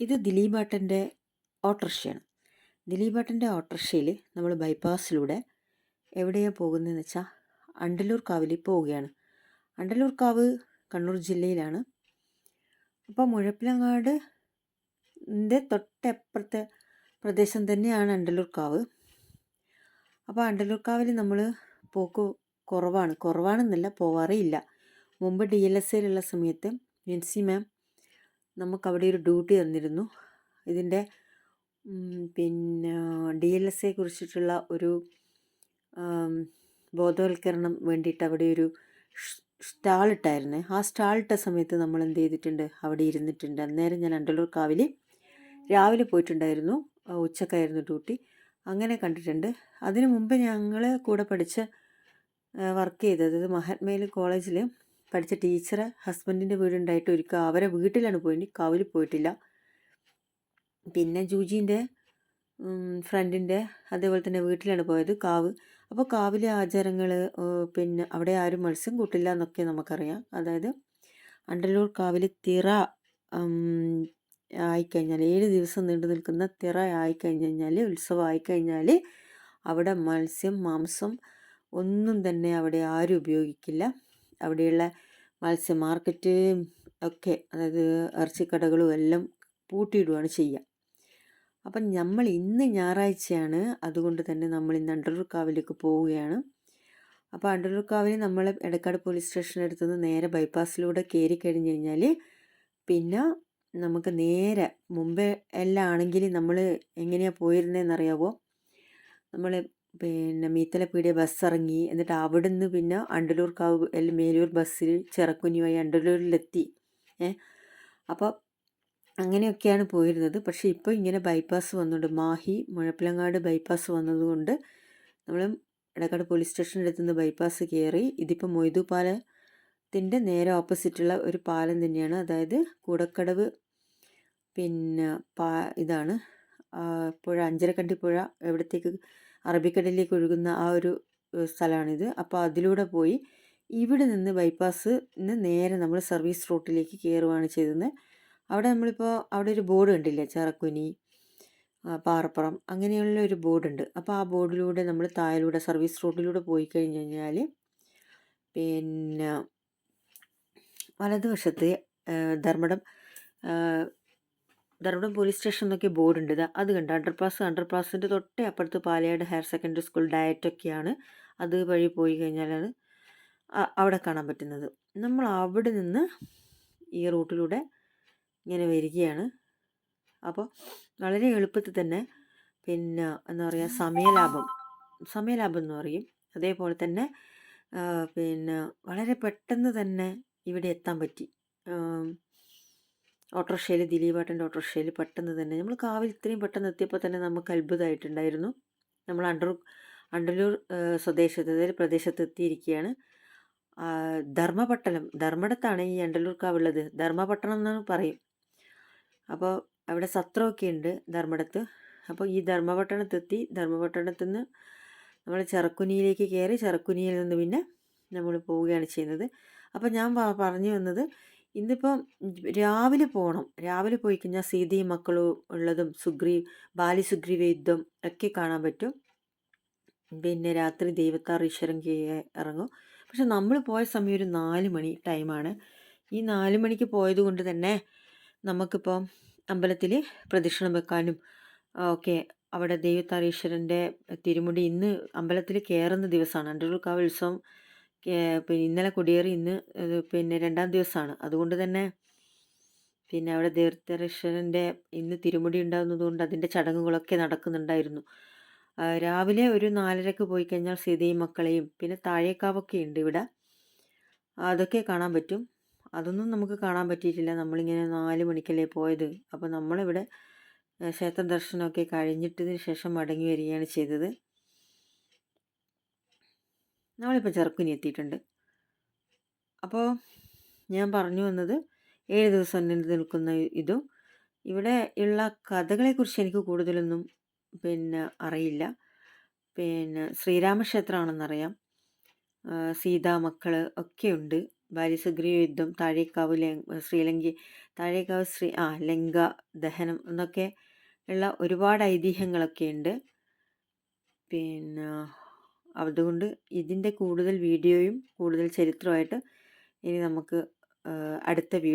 ഇത് ദിലീപേട്ടന്റെ ഓട്ടോറിക്ഷയാണ് ദിലീപേട്ടന്റെ ഓട്ടോറിക്ഷയിൽ നമ്മൾ ബൈപ്പാസിലൂടെ എവിടെയാണ് പോകുന്നതെന്ന് വെച്ചാൽ അണ്ടലൂർ കാവിൽ പോവുകയാണ്. അണ്ടലൂർ കാവ് കണ്ണൂർ ജില്ലയിലാണ്. അപ്പോൾ മുഴപ്പിലങ്ങാട് തൊട്ടപ്പുറത്തെ പ്രദേശം തന്നെയാണ് അണ്ടലൂർ കാവ്. അപ്പോൾ അണ്ടലൂർ കാവിൽ നമ്മൾ പോക്ക് കുറവാണ്. കുറവാണെന്നല്ല പോവാറേ ഇല്ല. മുമ്പ് ഡി എൽ എസ് എയിലുള്ള സമയത്ത് വിൻസി മാം നമുക്കവിടെ ഒരു ഡ്യൂട്ടി തന്നിരുന്നു. ഇതിന്റെ പിന്നെ ഡി എൽ എസ് എ കുറിച്ചിട്ടുള്ള ഒരു ബോധവൽക്കരണം വേണ്ടിയിട്ട് അവിടെ ഒരു സ്റ്റാൾ ഇട്ടായിരുന്നു. ആ സ്റ്റാൾ ഇട്ട സമയത്ത് നമ്മൾ എന്ത് ചെയ്തിട്ടുണ്ട്? അവിടെ ഇരുന്നിട്ടുണ്ട്. അന്നേരം ഞാൻ അണ്ടലൂർ കാവിൽ രാവിലെ പോയിട്ടുണ്ടായിരുന്നു. ഉച്ചക്കായിരുന്നു ഡ്യൂട്ടി. അങ്ങനെ കണ്ടിട്ടുണ്ട്. അതിനു മുമ്പ് ഞങ്ങൾ കൂടെ പഠിച്ച് വർക്ക് ചെയ്തത് മഹാത്മയിൽ കോളേജിൽ പഠിച്ച ടീച്ചറെ ഹസ്ബൻഡിന്റെ വീടുണ്ടായിട്ട് ഒരിക്കൽ അവരെ വീട്ടിലാണ് പോയിട്ട് കാവിൽ പോയിട്ടില്ല. പിന്നെ ജൂജീന്റെ ഫ്രണ്ടിന്റെ അതേപോലെ തന്നെ വീട്ടിലാണ് പോയത് കാവ്. അപ്പോൾ കാവിലെ ആചാരങ്ങൾ പിന്നെ അവിടെ ആരും മത്സ്യം കൂട്ടില്ല എന്നൊക്കെ നമുക്കറിയാം. അതായത് അണ്ടല്ലൂർ കാവിൽ തിറ ആയിക്കഴിഞ്ഞാൽ ഏഴ് ദിവസം നീണ്ടു നിൽക്കുന്ന തിറ ആയിക്കഴിഞ്ഞാൽ കഴിഞ്ഞാൽ ഉത്സവം ആയിക്കഴിഞ്ഞാൽ അവിടെ മത്സ്യം മാംസം ഒന്നും തന്നെ അവിടെ ആരും ഉപയോഗിക്കില്ല. അവിടെയുള്ള മത്സ്യ മാർക്കറ്റ് ഒക്കെ അതായത് ഇറച്ചിക്കടകളും എല്ലാം പൂട്ടിയിടുകയാണ് ചെയ്യുക. അപ്പം നമ്മൾ ഇന്ന് ഞായറാഴ്ചയാണ്. അതുകൊണ്ട് തന്നെ നമ്മൾ ഇന്ന് അണ്ടർക്കാവിലേക്ക് പോവുകയാണ്. അപ്പോൾ അണ്ടർക്കാവിൽ നമ്മൾ എടക്കാട് പോലീസ് സ്റ്റേഷനടുത്ത് നിന്ന് നേരെ ബൈപ്പാസിലൂടെ കയറി കഴിഞ്ഞ് കഴിഞ്ഞാൽ പിന്നെ നമുക്ക് നേരെ മുമ്പേ എല്ലാം ആണെങ്കിൽ നമ്മൾ എങ്ങനെയാണ് പോയിരുന്നതെന്ന് അറിയാവോ? നമ്മൾ പിന്നെ മീത്തലപ്പീടിയ ബസ് ഇറങ്ങി എന്നിട്ട് അവിടുന്ന് പിന്നെ അണ്ടലൂർക്കാവ് അല്ല മേലൂർ ബസ്സിൽ ചിറക്കുനി വഴി അണ്ടലൂരിലെത്തി. ഏ? അപ്പോൾ അങ്ങനെയൊക്കെയാണ് പോയിരുന്നത്. പക്ഷേ ഇപ്പോൾ ഇങ്ങനെ ബൈപ്പാസ് വന്നുകൊണ്ട് മാഹി മുഴപ്പിലങ്ങാട് ബൈപ്പാസ് വന്നതുകൊണ്ട് നമ്മൾ എടക്കാട് പോലീസ് സ്റ്റേഷന്റെ അടുത്ത് നിന്ന് ബൈപ്പാസ് കയറി ഇതിപ്പോൾ മൊയ്തു പാലത്തിന്റെ നേരെ ഓപ്പോസിറ്റുള്ള ഒരു പാലം തന്നെയാണ്. അതായത് കൂടക്കടവ് പിന്നെ പാ ഇതാണ്. പുഴ അഞ്ചരക്കണ്ടി പുഴ എവിടത്തേക്ക് അറബിക്കടലിലേക്ക് ഒഴുകുന്ന ആ ഒരു സ്ഥലമാണിത് അപ്പോൾ അതിലൂടെ പോയി ഇവിടെ നിന്ന് ബൈപ്പാസ് നേരെ നമ്മൾ സർവീസ് റൂട്ടിലേക്ക് കയറുകയാണ് ചെയ്തത്. അവിടെ നമ്മളിപ്പോൾ അവിടെ ഒരു ബോർഡ് കണ്ടില്ലേ? ചിറക്കുനി പാറപ്പുറം അങ്ങനെയുള്ള ഒരു ബോർഡുണ്ട്. അപ്പോൾ ആ ബോർഡിലൂടെ നമ്മൾ താഴിലൂടെ സർവീസ് റോഡിലൂടെ പോയി കഴിഞ്ഞ് കഴിഞ്ഞാൽ പിന്നെ വലതുവശത്ത് ധർമ്മടം ധർമ്മടം പോലീസ് സ്റ്റേഷൻ എന്നൊക്കെ ബോർഡ് ഉണ്ട്. അത് കണ്ട് അണ്ടർപാസ് അണ്ടർപാസിന്റെ തൊട്ടേ അപ്പുറത്ത് പാലയാട് ഹയർ സെക്കൻഡറി സ്കൂൾ ഡയറ്റൊക്കെയാണ് അത് വഴി പോയി കഴിഞ്ഞാലാണ് അവിടെ കാണാൻ പറ്റുന്നത്. നമ്മൾ അവിടെ നിന്ന് ഈ റൂട്ടിലൂടെ ഇങ്ങനെ വരികയാണ്. അപ്പോൾ വളരെ എളുപ്പത്തിൽ തന്നെ പിന്നെ എന്താ പറയുക സമയലാഭം സമയലാഭം എന്ന് പറയും. അതേപോലെ തന്നെ പിന്നെ വളരെ പെട്ടെന്ന് തന്നെ ഇവിടെ എത്താൻ പറ്റി. ഓട്ടോറിക്ഷയിൽ ദിലീപേട്ടന്റെ ഓട്ടോറിക്ഷയിൽ പെട്ടെന്ന് തന്നെ നമ്മൾ കാവിൽ ഇത്രയും പെട്ടെന്ന് എത്തിയപ്പോൾ തന്നെ നമുക്ക് അത്ഭുതമായിട്ടുണ്ടായിരുന്നു. നമ്മൾ അണ്ടൂർ അണ്ടലൂർ സ്വദേശത്ത് അതായത് പ്രദേശത്ത് എത്തിയിരിക്കുകയാണ്. ധർമ്മപട്ടണം ധർമ്മടത്താണ് ഈ അണ്ടലൂർ കാവുള്ളത്. ധർമ്മപട്ടണം എന്നാണ് പറയും. അപ്പോൾ അവിടെ സത്രമൊക്കെ ഉണ്ട് ധർമ്മടത്ത്. അപ്പോൾ ഈ ധർമ്മപട്ടണത്തെത്തി ധർമ്മപട്ടണത്തിൽ നിന്ന് നമ്മൾ ചെറുക്കുനിയിലേക്ക് കയറി ചെറുക്കുനിയിൽ നിന്ന് പിന്നെ നമ്മൾ പോവുകയാണ് ചെയ്യുന്നത്. അപ്പോൾ ഞാൻ പറഞ്ഞു വന്നത് ഇന്നിപ്പം രാവിലെ പോകണം രാവിലെ പോയി കഴിഞ്ഞാൽ സീതയും മക്കളും ഉള്ളതും സുഗ്രീവ് ബാലി സുഗ്രീവ യുദ്ധം ഒക്കെ കാണാൻ പറ്റും. പിന്നെ രാത്രി ദൈവത്താർ ഈശ്വരൻ ഇറങ്ങും. പക്ഷെ നമ്മൾ പോയ സമയം ഒരു നാല് മണി ടൈമാണ് ഈ നാല് മണിക്ക് പോയത് കൊണ്ട് തന്നെ നമുക്കിപ്പം അമ്പലത്തിൽ പ്രദക്ഷിണം വെക്കാനും ഒക്കെ അവിടെ ദൈവത്താർ ഈശ്വരന്റെ തിരുമുടി ഇന്ന് അമ്പലത്തിൽ കയറുന്ന ദിവസമാണ് അണ്ടൂർക്കാവ് ഉത്സവം പിന്നെ ഇന്നലെ കൊടിയേറി ഇന്ന് പിന്നെ രണ്ടാം ദിവസമാണ് അതുകൊണ്ട് തന്നെ പിന്നെ അവിടെ ദീർഘദർശനന്റെ ഇന്ന് തിരുമുടി ഉണ്ടാകുന്നതുകൊണ്ട് അതിന്റെ ചടങ്ങുകളൊക്കെ നടക്കുന്നുണ്ടായിരുന്നു. രാവിലെ ഒരു നാലരക്ക് പോയി കഴിഞ്ഞാൽ സീതയും മക്കളെയും പിന്നെ താഴേക്കാവൊക്കെ ഉണ്ട് ഇവിടെ. അതൊക്കെ കാണാൻ പറ്റും. അതൊന്നും നമുക്ക് കാണാൻ പറ്റിയിട്ടില്ല. നമ്മളിങ്ങനെ നാല് മണിക്കല്ലേ പോയത്. അപ്പോൾ നമ്മളിവിടെ ക്ഷേത്ര ദർശനമൊക്കെ കഴിഞ്ഞിട്ടതിന് ശേഷം മടങ്ങി വരികയാണ് ചെയ്തത്. നമ്മളിപ്പോൾ ചെറുക്കുനി എത്തിയിട്ടുണ്ട്. അപ്പോൾ ഞാൻ പറഞ്ഞു വന്നത് ഏഴ് ദിവസം നിൽക്കുന്ന ഇതും ഇവിടെ ഉള്ള കഥകളെക്കുറിച്ച് എനിക്ക് കൂടുതലൊന്നും പിന്നെ അറിയില്ല. പിന്നെ ശ്രീരാമക്ഷേത്രമാണെന്നറിയാം. സീതാ മക്കൾ ഒക്കെ ഉണ്ട്. ബാലിസുഗ്രീവ യുദ്ധം താഴേക്കാവ് ശ്രീലങ്ക താഴേക്കാവ് ശ്രീ ആ ലങ്ക ദഹനം എന്നൊക്കെ ഉള്ള ഒരുപാട് ഐതിഹ്യങ്ങളൊക്കെ ഉണ്ട്. പിന്നെ അതുകൊണ്ട് ഇതിന്റെ കൂടുതൽ വീഡിയോയും കൂടുതൽ ചരിത്രമായിട്ട് ഇനി നമുക്ക് അടുത്ത വീഡിയോ